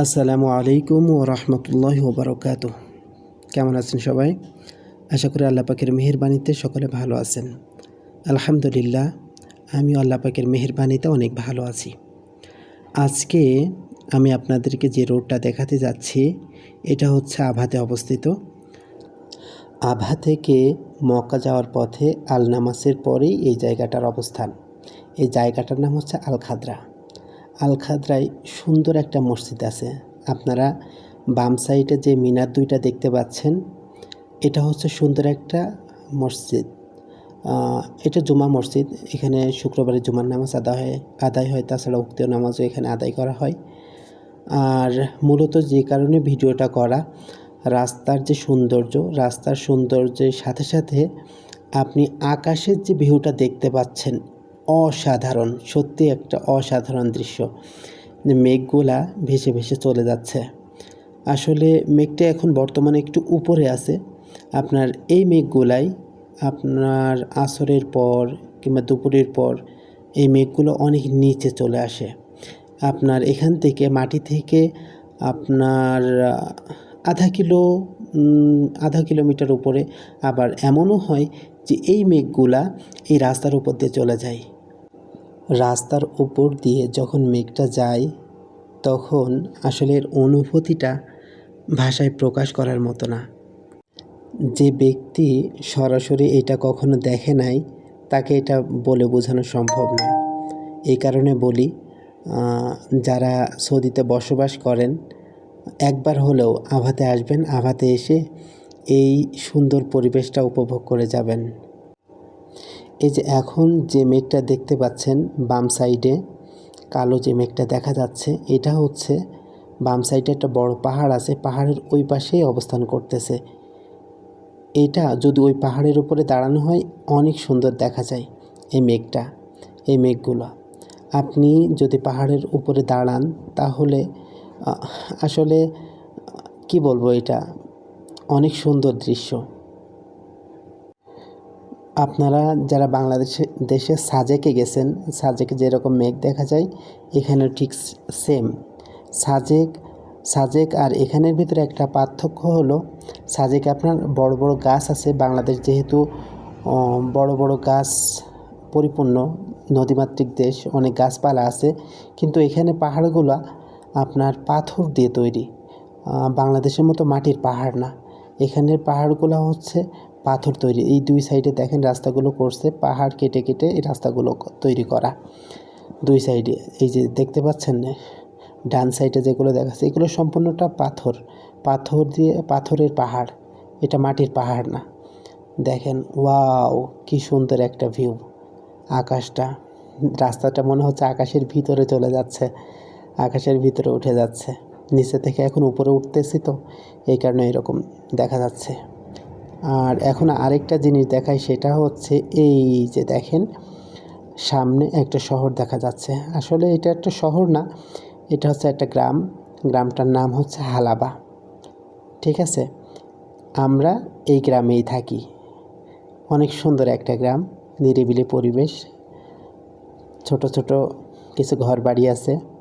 আসসালামু আলাইকুম ও রহমতুল্লাহ ওবরকাত কেমন আছেন সবাই? আশা করি আল্লাহ পাকের মেহেরবানিতে সকলে ভালো আছেন। আলহামদুলিল্লাহ, আমিও আল্লাহ পাকের মেহেরবানিতে অনেক ভালো আছি। আজকে আমি আপনাদেরকে যে রোডটা দেখাতে যাচ্ছি, এটা হচ্ছে আভাতে অবস্থিত। আভা থেকে মক্কা যাওয়ার পথে আল নামাসের পরেই এই জায়গাটার অবস্থান। এই জায়গাটার নাম হচ্ছে আল খাদরা আল খাদরায় সুন্দর একটা মসজিদ আছে। আপনারা বাম সাইডে যে মিনার দুইটা দেখতে পাচ্ছেন, এটা হচ্ছে সুন্দর একটা মসজিদ। এটা জুমা মসজিদ। এখানে শুক্রবারে জুমার নামাজ আদায় হয় আদায় হয়, তাছাড়া উক্তীয় নামাজও এখানে আদায় করা হয়। আর মূলত যে কারণে ভিডিওটা করা, রাস্তার যে সৌন্দর্য, রাস্তার সৌন্দর্যের সাথে সাথে আপনি আকাশের যে ভিউটা দেখতে পাচ্ছেন অসাধারণ সত্যি একটা অসাধারণ দৃশ্য। যে মেঘগুলা ভেসে ভেসে চলে যাচ্ছে। আসলে মেঘটা এখন বর্তমানে একটু উপরে আছে। আপনার এই মেঘগুলাই আপনার আসরের পর কিংবা দুপুরের পর এই মেঘগুলো অনেক নিচে চলে আসে। আপনার এখান থেকে মাটি থেকে আপনার আধা কিলো আধা কিলোমিটার উপরে। আবার এমনও হয় যে এই মেঘগুলা এই রাস্তার উপর দিয়ে চলে যায়। রাস্তার উপর দিয়ে যখন মেঘটা যায়, তখন আসলে এর অনুভূতিটা ভাষায় প্রকাশ করার মতো না। যে ব্যক্তি সরাসরি এটা কখনো দেখে নাই, তাকে এটা বলে বোঝানো সম্ভব না। এই কারণে বলি যারা সৌদিতে বসবাস করেন, একবার হলেও আভাতে আসবেন, আভাতে এসে এই সুন্দর পরিবেশটা উপভোগ করে যাবেন। এই যে এখন যে মেঘটা দেখতে পাচ্ছেন বাম সাইডে, কালো যে মেঘটা দেখা যাচ্ছে, এটা হচ্ছে বাম সাইডে একটা বড় পাহাড় আছে, পাহাড়ের ওই পাশেই অবস্থান করতেছে। এটা যদি ওই পাহাড়ের উপরে দাঁড়ানো হয়, অনেক সুন্দর দেখা যায় এই মেঘটা, এই মেঘগুলো। আপনি যদি পাহাড়ের উপরে দাঁড়ান, তাহলে আসলে কি বলব এটা? অনেক সুন্দর দৃশ্য। আপনারা যারা বাংলাদেশে, দেশে সাজেকে গেছেন, সাজেকে যেরকম মেঘ দেখা যায় এখানে ঠিক সেম সাজেক সাজেক আর এখানের ভিতরে একটা পার্থক্য হলো, সাজেকে আপনার বড় বড় গাছ আছে, বাংলাদেশ যেহেতু বড় বড় গাছ পরিপূর্ণ, নদীমাতৃক দেশ, অনেক গাছপালা আছে, কিন্তু এখানে পাহাড়গুলো আপনার পাথর দিয়ে তৈরি। বাংলাদেশের মতো মাটির পাহাড় না। এখানের পাহাড়গুলো হচ্ছে পাথর তৈরি। এই দুই সাইডে দেখেন রাস্তাগুলো করছে, পাহাড় কেটে কেটে এই রাস্তাগুলো তৈরি করা। দুই সাইডে এই যে দেখতে পাচ্ছেন না ডান সাইডে যেগুলো দেখাচ্ছে, এগুলো সম্পূর্ণটা পাথর। পাথর দিয়ে, পাথরের পাহাড়। এটা মাটির পাহাড় না। দেখেন, ওয়াও, কি সুন্দর একটা ভিউ আকাশটা, রাস্তাটা মনে হচ্ছে আকাশের ভিতরে চলে যাচ্ছে। আকাশের ভিতরে উঠে যাচ্ছে। নিচে থেকে এখন উপরে উঠতেছি তো, এই কারণে এরকম দেখা যাচ্ছে। আর এখন আরেকটা জিনিস দেখাই, সেটা হচ্ছে এই যে দেখেন, সামনে একটা শহর দেখা যাচ্ছে। আসলে এটা একটা শহর না, এটা হচ্ছে একটা গ্রাম। গ্রামটার নাম হচ্ছে হালাবা। ঠিক আছে? আমরা এই গ্রামেই থাকি। অনেক সুন্দর একটা গ্রাম, নিরিবিলি পরিবেশ, ছোট ছোট কিছু ঘর বাড়ি আছে।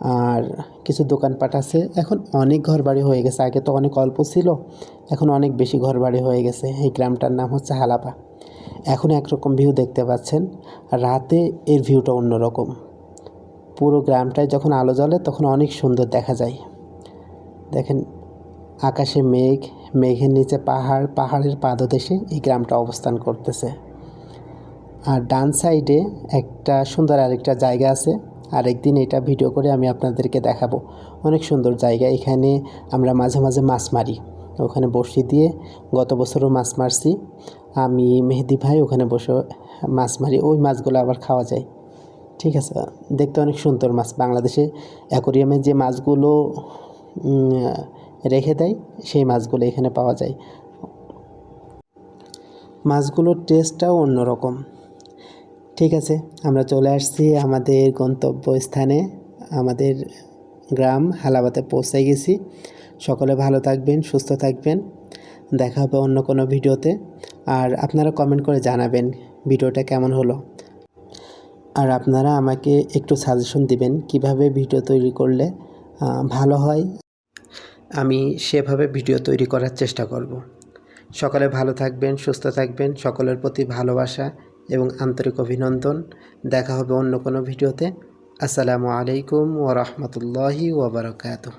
আর কিছু দোকানপাট আছে। এখন অনেক ঘর বাড়ি হয়ে গেছে। আগে তো অনেক অল্প ছিল, এখন অনেক বেশি ঘর বাড়ি হয়ে গেছে। এই গ্রামটার নাম হচ্ছে হালাপা। এখন একরকম ভিউ দেখতে পাচ্ছেন। রাতে এর ভিউটা অন্যরকম। পুরো গ্রামটায় যখন আলো জ্বলে, তখন অনেক সুন্দর দেখা যায়। দেখেন, আকাশে মেঘ, মেঘের নিচে পাহাড়, পাহাড়ের পাদদেশে এই গ্রামটা অবস্থান করতেছে। আর ডান সাইডে একটা সুন্দর আরেকটা জায়গা আছে। আরেকদিন এটা ভিডিও করে আমি আপনাদেরকে দেখাবো। অনেক সুন্দর জায়গা। এখানে আমরা মাঝে মাঝে মাছ মারি। ওখানে বসি দিয়ে গত বছরও মাছ মারছি। আমি মেহেদি ভাই ওখানে বসে মাছ মারি। ওই মাছগুলো আবার খাওয়া যায়। ঠিক আছে? দেখতে অনেক সুন্দর মাছ। বাংলাদেশে অ্যাকোরিয়ামে যে মাছগুলো রেখে দেয়, সেই মাছগুলো এখানে পাওয়া যায়। মাছগুলোর টেস্টটাও অন্যরকম। ঠিক আছে, আমরা চলে আসছি আমাদের গন্তব্যস্থানে। আমাদের গ্রাম হালাবাতে পৌঁছে গেছি। সকলে ভালো থাকবেন, সুস্থ থাকবেন। দেখা হবে অন্য কোনো ভিডিওতে। আর আপনারা কমেন্ট করে জানাবেন ভিডিওটা কেমন হলো। আর আপনারা আমাকে একটু সাজেশন দিবেন কীভাবে ভিডিও তৈরি করলে ভালো হয়। আমি সেভাবে ভিডিও তৈরি করার চেষ্টা করব। সকলে ভালো থাকবেন, সুস্থ থাকবেন। সকলের প্রতি ভালোবাসা। এবং আন্তরিক অভিনন্দন। দেখা হবে অন্য কোনো ভিডিওতে। আসসালামু আলাইকুম ওরহমতুল্লাহি ওবরাকাতুহ